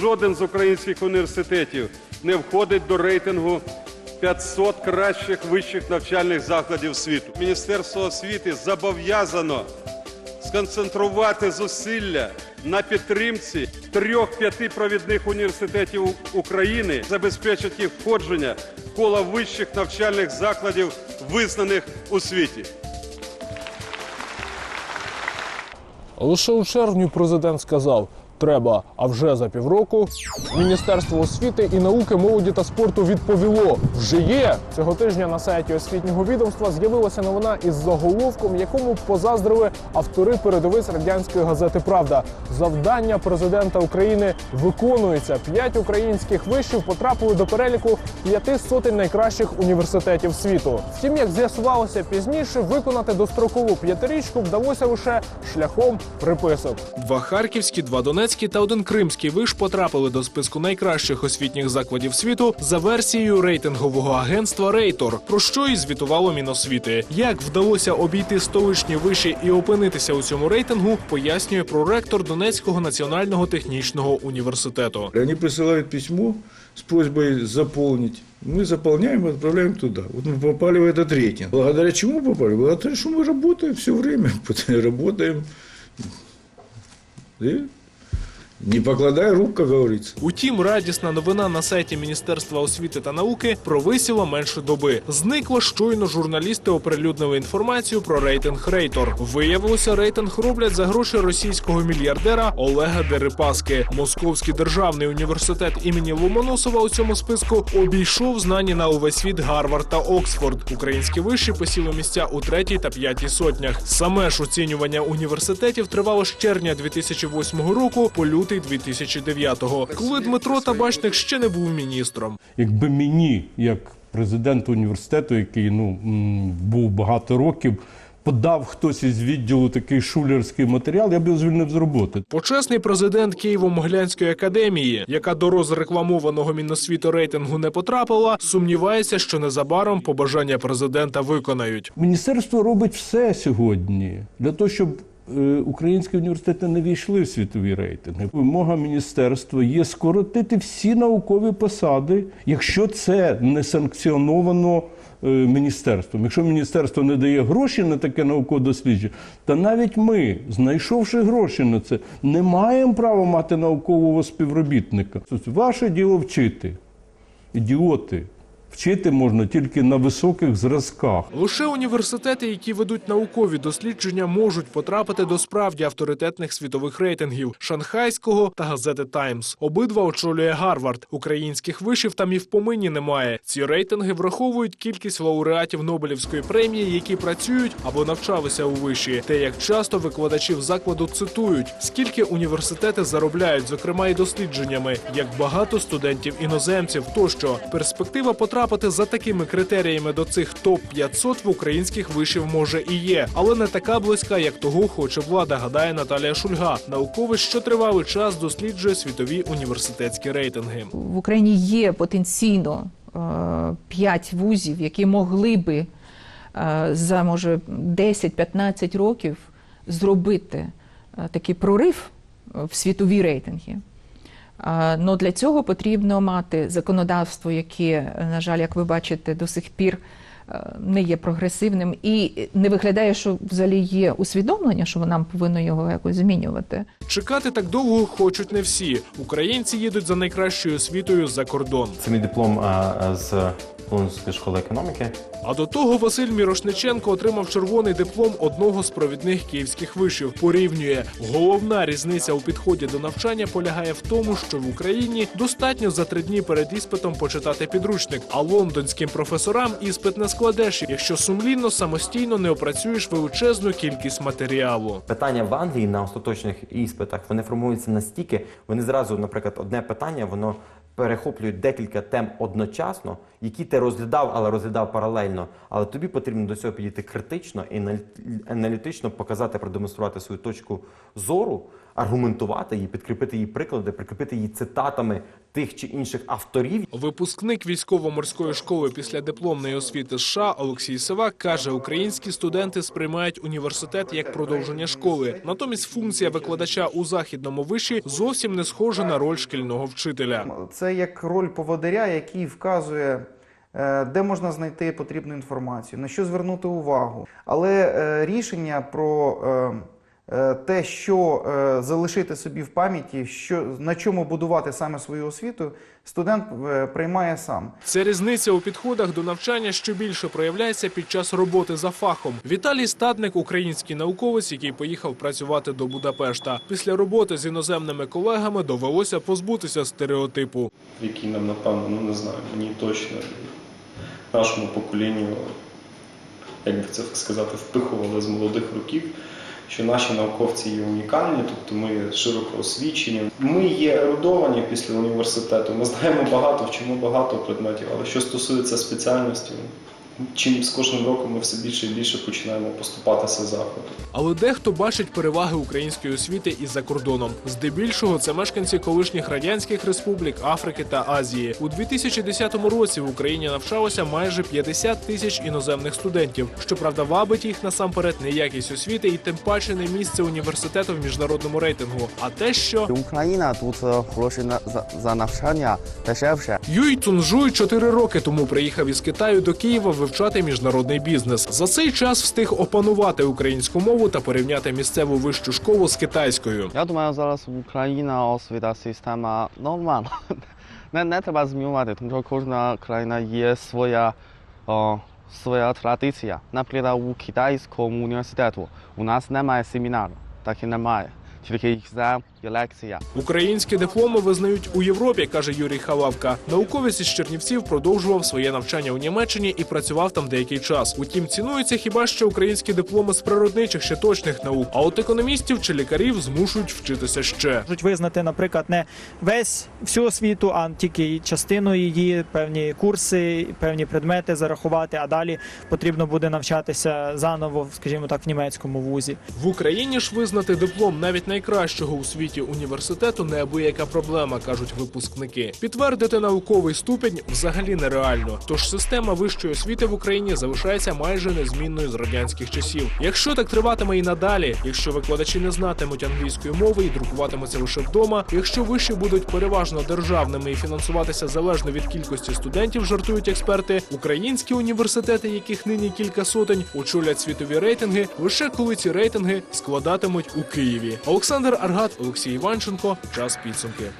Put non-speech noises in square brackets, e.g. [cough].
жоден з українських університетів не входить до рейтингу 500 кращих вищих навчальних закладів світу. Міністерство освіти зобов'язано сконцентрувати зусилля на підтримці трьох-п'яти провідних університетів України, забезпечити входження в коло вищих навчальних закладів, визнаних у світі. Лише у червні президент сказав: треба, а вже за півроку Міністерство освіти і науки, молоді та спорту відповіло: вже є цього тижня на сайті освітнього відомства з'явилася новина із заголовком, якому позаздрили автори передовиць радянської газети Правда. Завдання президента України виконується. П'ять українських вишів потрапили до переліку п'яти сотень найкращих університетів світу. Втім, як з'ясувалося пізніше, виконати дострокову п'ятирічку вдалося лише шляхом приписок. Два харківські, два донецькі та один кримський виш потрапили до списку найкращих освітніх закладів світу за версією рейтингового агентства Рейтор, про що і звітувало Міносвіти. Як вдалося обійти столичні виші і опинитися у цьому рейтингу, пояснює проректор Донецького національного технічного університету. Они присылают письмо с просьбой заполнить. Мы заполняем и отправляем туда. Вот мы попали в этот рейтинг. Благодаря чему попали? Благодаря тому, что мы работаем все время. Работаем. [laughs] И не покладая рук, как говорится. Утім, радісна новина на сайті Міністерства освіти та науки провисіла менше доби. Зникла щойно журналісти оприлюднили інформацію про рейтинг Рейтор. Виявилося, рейтинг роблять за гроші російського мільярдера Олега Дерипаски. Московський державний університет імені Ломоносова у цьому списку обійшов знані на увесь світ Гарвард та Оксфорд. Українські виші посіли місця у третій та п'ятій сотнях. Саме ж оцінювання університетів тривало з червня 2008 року по лютий 2009, коли Дмитро Табачник ще не був міністром. Якби мені, як президенту університету, який ну був багато років, подав хтось із відділу такий шулерський матеріал, я б його звільнив з роботи. Почесний президент Києво-Могилянської академії, яка до розрекламованого Міносвіту рейтингу не потрапила, сумнівається, що незабаром побажання президента виконають. Міністерство робить все сьогодні для того, щоб українські університети не війшли в світові рейтинги. Вимога міністерства є скоротити всі наукові посади, якщо це не санкціоновано е, міністерством. Якщо міністерство не дає гроші на таке наукове дослідження, то навіть ми, знайшовши гроші на це, не маємо права мати наукового співробітника. Тобто Ваше діло вчити. Ідіоти. Вчити можна тільки на високих зразках. Лише університети, які ведуть наукові дослідження, можуть потрапити до справді авторитетних світових рейтингів Шанхайського та газети Таймс. Обидва очолює Гарвард. Українських вишів там і в помині немає. Ці рейтинги враховують кількість лауреатів Нобелівської премії, які працюють або навчалися у виші. Те, як часто викладачів закладу цитують, скільки університети заробляють, зокрема і дослідженнями, як багато студентів іноземців. Тощо перспектива потрапити за такими критеріями до цих топ 500 в українських вишів може і є, але не така близька, як того хоче влада. Гадає Наталія Шульга. Науковець, що тривалий час досліджує світові університетські рейтинги. в Україні є потенційно е, п'ять вузів, які могли би е, за може 10-15 років зробити е, такий прорив в світові рейтинги. Но для цього потрібно мати законодавство, яке, на жаль, як ви бачите, до сих пір е, не є прогресивним і не виглядає, що взагалі є усвідомлення, що нам повинно його якось змінювати. Чекати так довго хочуть не всі. Українці їдуть за найкращою освітою за кордон. Це мій диплом а, з Лондонської школи економіки. А до того Василь Мірошниченко отримав червоний диплом одного з провідних київських вишів. Порівнює головна різниця у підході до навчання полягає в тому, що в Україні достатньо за три дні перед іспитом почитати підручник, а лондонським професорам іспит не складеш, якщо сумлінно самостійно не опрацюєш величезну кількість матеріалу. Питання в Англії на остаточних іспитах вони формуються настільки, вони зразу, наприклад, одне питання, воно перехоплюють декілька тем одночасно, які ти розглядав, але розглядав паралельно. Але тобі потрібно до цього підійти критично і аналі- аналітично показати, продемонструвати свою точку зору. Аргументувати її, підкріпити її приклади, прикріпити її цитатами тих чи інших авторів. Випускник військово-морської школи після дипломної освіти США Олексій Сивак каже, українські студенти сприймають університет як продовження школи. Натомість функція викладача у західному виші зовсім не схожа на роль шкільного вчителя. Це як роль поводиря, який вказує, е, де можна знайти потрібну інформацію, на що звернути увагу. Але е, рішення про е, е, те, що е, залишити собі в пам'яті, що на чому будувати саме свою освіту, студент е, приймає сам. Ця різниця у підходах до навчання що більше проявляється під час роботи за фахом. Віталій Стадник, український науковець, який поїхав працювати до Будапешта. Після роботи з іноземними колегами довелося позбутися стереотипу. який нам, напевно, ну не знаю, мені точно нашому поколінню, як би це сказати, впихували з молодих років, що наші науковці є унікальні, тобто ми широко освічені. Ми є ерудовані після університету, ми знаємо багато, вчимо багато предметів, але що стосується спеціальності, чим з кожним роком ми все більше і більше починаємо поступатися заходу. Але дехто бачить переваги української освіти і за кордоном. Здебільшого це мешканці колишніх радянських республік, Африки та Азії. У 2010 році в Україні навчалося майже 50 тисяч іноземних студентів. Щоправда, вабить їх насамперед не якість освіти і тим паче не місце університету в міжнародному рейтингу, а те, що Україна тут е, гроші на за, за навчання дешевше. Юй Цунжуй чотири роки тому приїхав із Китаю до Києва вивчати міжнародний бізнес. За цей час встиг опанувати українську мову та порівняти місцеву вищу школу з китайською. Я думаю, зараз Україна освіта система нормальна. [laughs] Не, не треба змінювати, тому що кожна країна є своя, о, своя традиція. Наприклад, у китайському університету у нас немає семінару, так і немає. Тільки екзамен лекція. Українські дипломи визнають у Європі, каже Юрій Халавка. Науковець із Чернівців продовжував своє навчання у Німеччині і працював там деякий час. Утім, цінуються хіба що українські дипломи з природничих чи точних наук. А от економістів чи лікарів змушують вчитися ще. можуть визнати, наприклад, не весь всю освіту, а тільки частину її, певні курси, певні предмети зарахувати, а далі потрібно буде навчатися заново, скажімо так, в німецькому вузі. В Україні ж визнати диплом навіть найкращого у світі університету неабияка проблема, кажуть випускники. Підтвердити науковий ступінь взагалі нереально. Тож система вищої освіти в Україні залишається майже незмінною з радянських часів. Якщо так триватиме і надалі, якщо викладачі не знатимуть англійської мови і друкуватимуться лише вдома, якщо виші будуть переважно державними і фінансуватися залежно від кількості студентів, жартують експерти, українські університети, яких нині кілька сотень, очолять світові рейтинги, лише коли ці рейтинги складатимуть у Києві. Олександр Аргат, Олексій Іванченко. Час підсумки.